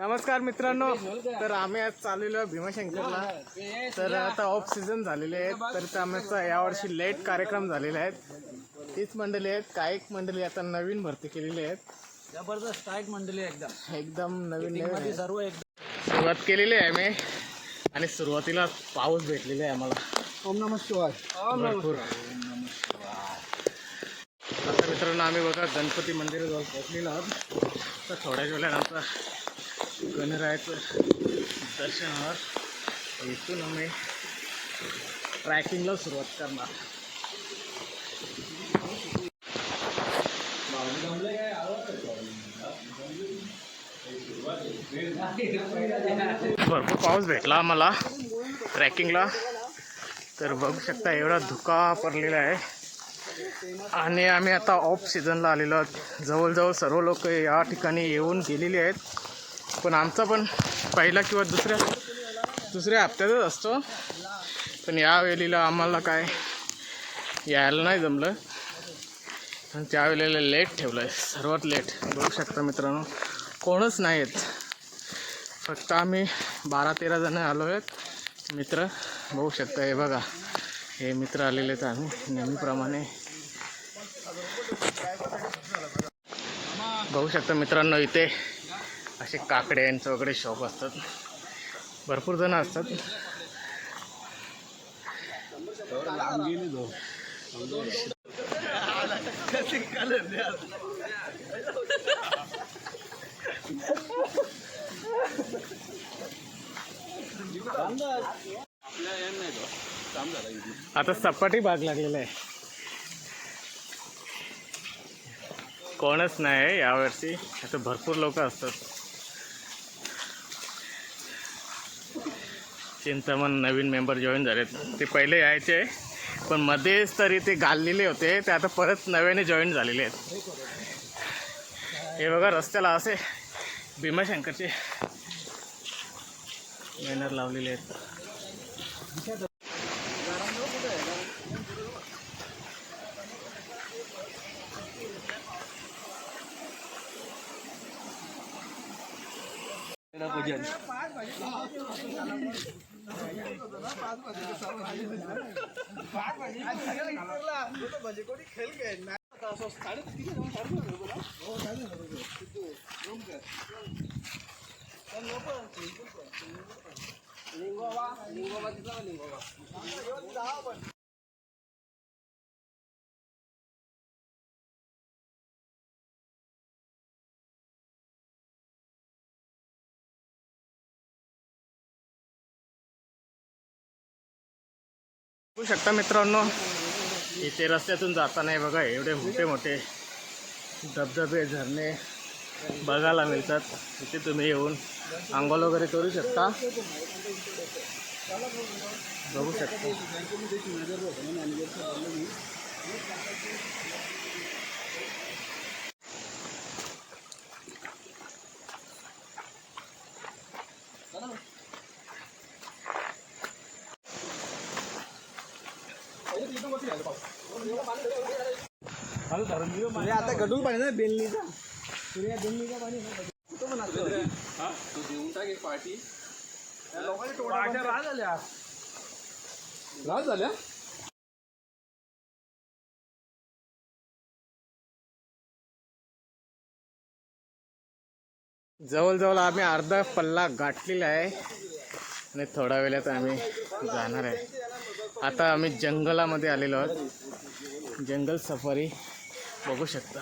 नमस्कार मित्रांनो. तर आम्ही आज चाललेलो आहे भीमाशंकरला. तर आता ऑफ सीझन झालेले आहेत तर त्यामुळे यावर्षी लेट कार्यक्रम झालेले आहेत तीच मंडळी आहेत. काही मंडळी आता नवीन भरती केलेली आहेत. जबरदस्त टाईट मंडळी एकदम. एकदम नवीन नवीन. सर्व एकदम. सुरुवात केलेली आहे आम्ही आणि सुरुवातीला पाऊस भेटलेला आहे आम्हाला. ओम नम शिवाय. भरपूर. आता मित्रांनो आम्ही बघा गणपती मंदिराजवळ पोहोचलेलो आहोत. तर थोड्या वेळानंतर गणरायाचं दर्शन इथून आम्ही ट्रॅकिंगला सुरुवात करणार. भरपूर पाऊस भेटला आम्हाला ट्रॅकिंगला. तर बघू शकता एवढा धुका पडलेला आहे. आणि आम्ही आता ऑफ सीझनला आलेलो आहोत. जवळजवळ सर्व लोक या ठिकाणी येऊन गेलेले आहेत. पण आमचा पण पहिला किंवा दुसऱ्या दुसऱ्या हप्त्यातच असतो. पण यावेळेला आम्हाला काय यायला नाही जमलं. आणि त्यावेळेला लेट ठेवलं आहे सर्वात लेट बघू शकता मित्रांनो कोणच नाही आहेत फक्त आम्ही बारा तेरा जण आलो आहेत. मित्र बघू शकता हे बघा. हे मित्र आलेले आहेत आम्ही नेहमीप्रमाणे. बघू शकता मित्रांनो इथे असे काकड्यांचं वगैरे शॉप असतात. भरपूर जण असतात. आता सपाटी भाग लागलेला आहे. कोणच नाही यावर्षी. असं भरपूर लोक असतात. चिंतामण नवीन मेंबर जॉईन झालेत. ते पहिले यायचे पण मध्येच तरी ते घाललेले होते. ते आता परत नव्याने जॉईन झालेले आहेत. हे बघा रस्त्याला असे भीमाशंकरचे बॅनर लावलेले आहेत. पूजन। लिंगोबा लिंगोबा तिथला लिंगोबा बघू शकता मित्रांनो. इथे रस्त्यातून जाताना बघा एवढे मोठे मोठे धबधबे झरणे बघायला मिळतात. इथे तुम्ही येऊन आंघोळ वगैरे करू शकता. बघू शकता. आता गडूळ पाणी ना बेलनीचा सूर्या बेलनीचा पाणी कुठं पण असतं. पार्ट्या राज झाल्या राज झाल्या जवळजवळ आम्ही अर्धा पल्ला गाठलेला आहे. आणि थोड्या वेळात आम्ही जाणार आहे. आता आम्ही जंगलामध्ये आलेलो आहोत. जंगल सफारी बघू शकता.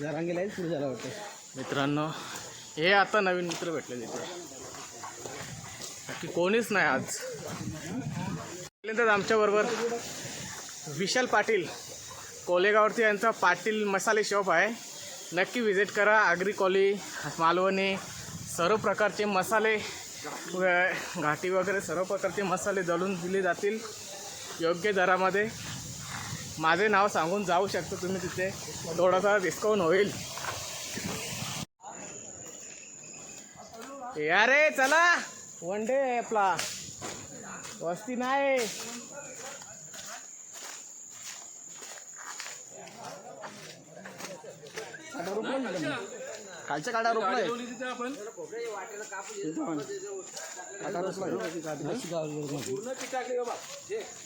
जरांगेला सुरू झाला वाटतं मित्रांनो हे आता नवीन मित्र भेटले तिथे बाकी कोणीच नाही आज. पहिल्यांदाच आमच्याबरोबर विशाल पाटील कोलेगावरती यांचा पाटील मसाले शॉप आहे. नक्की विजिट करा. आगरी कॉली मालवणी सर्व प्रकारचे मसाले घाटी वगैरे सर्व प्रकारचे मसाले दळून दिले जातील. योग्य दरामध्ये. माझे नाव सांगून जाऊ शकता तुम्ही तिथे. थोडासा डिस्काउंट होईल. या रे चला. वन डे आपला. वस्ती नाही. खालच्या काढा रोपलाय काटा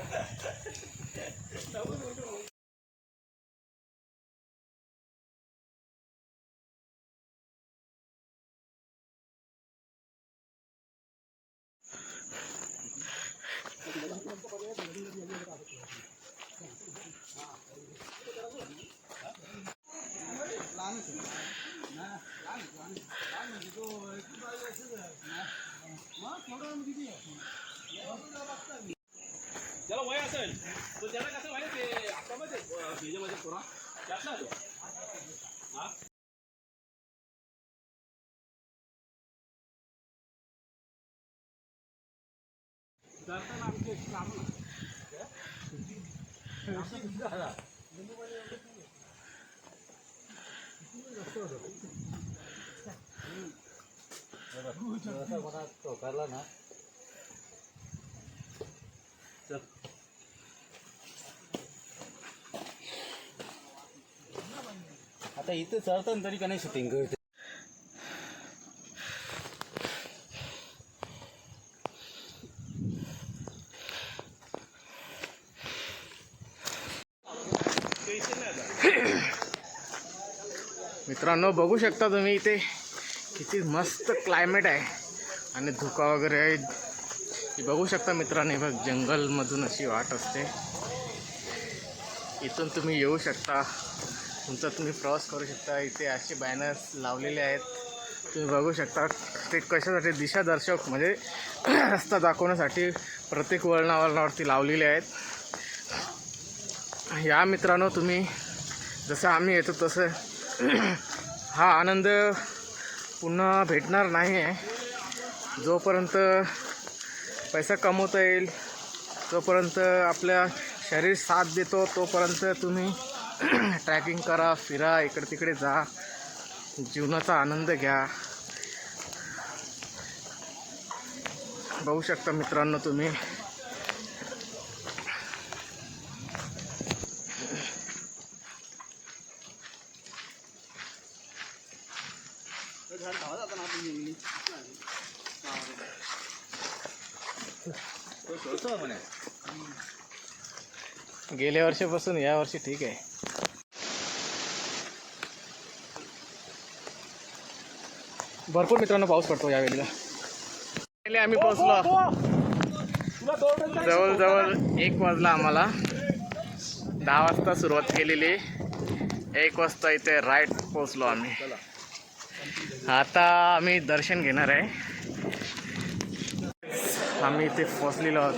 त्याला वय असेल तो त्याला कसं वय ते हातामध्ये भेजेमध्ये थोडा त्यातला तो हा जाताना आमचे काम आता इथं चढताना तरी का नाही शूटिंग करते? मित्रांनो बघू शकता तुम्ही इथे किती मस्त क्लायमेट आहे आणि धुका वगैरे आहे. बघू शकता मित्रांनो बघ जंगलमधून अशी वाट असते. इथून तुम्ही येऊ शकता. तुमचा तुम्ही प्रवास करू शकता. इथे असे बॅनर्स लावलेले आहेत. तुम्ही बघू शकता ते कशासाठी दिशादर्शक म्हणजे रस्ता दाखवण्यासाठी प्रत्येक वळणावरणावरती लावलेले आहेत. या मित्रांनो तुम्ही जसं आम्ही येतो तसं हा आनंद पुन्हा भेटणार नाही आहे. जोपर्यंत पैसा कमवता येईल जोपर्यंत आपल्या शरीर साथ देतो तोपर्यंत तुम्ही ट्रॅकिंग करा फिरा इकडे तिकडे जा. जीवनाचा आनंद घ्या. बघू शकता मित्रांनो तुम्ही. गेल्या वर्षीपासून या वर्षी ठीक आहे. भरपूर मित्रांनो पाऊस पडतो यावेळेला पहिले आम्ही पोहोचलो. तुला दोन जवळजवळ एक वाजला आम्हाला. दहा वाजता सुरुवात केलेली. एक वाजता इथे राईट पोहोचलो आम्ही. आता आम्ही दर्शन घेणार आहे. आम्ही इथे पोचलेलो आहोत.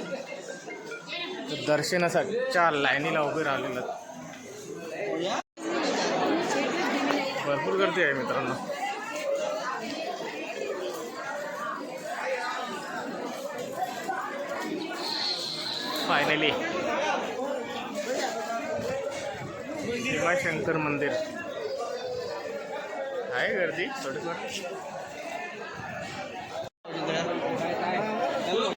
दर्शनासाठीच्या लाईनीला उभे राहिलेलो. भरपूर गर्दी आहे मित्रांनो. फायनली भीमाशंकर मंदिर. आहे गर्दी थोडीफार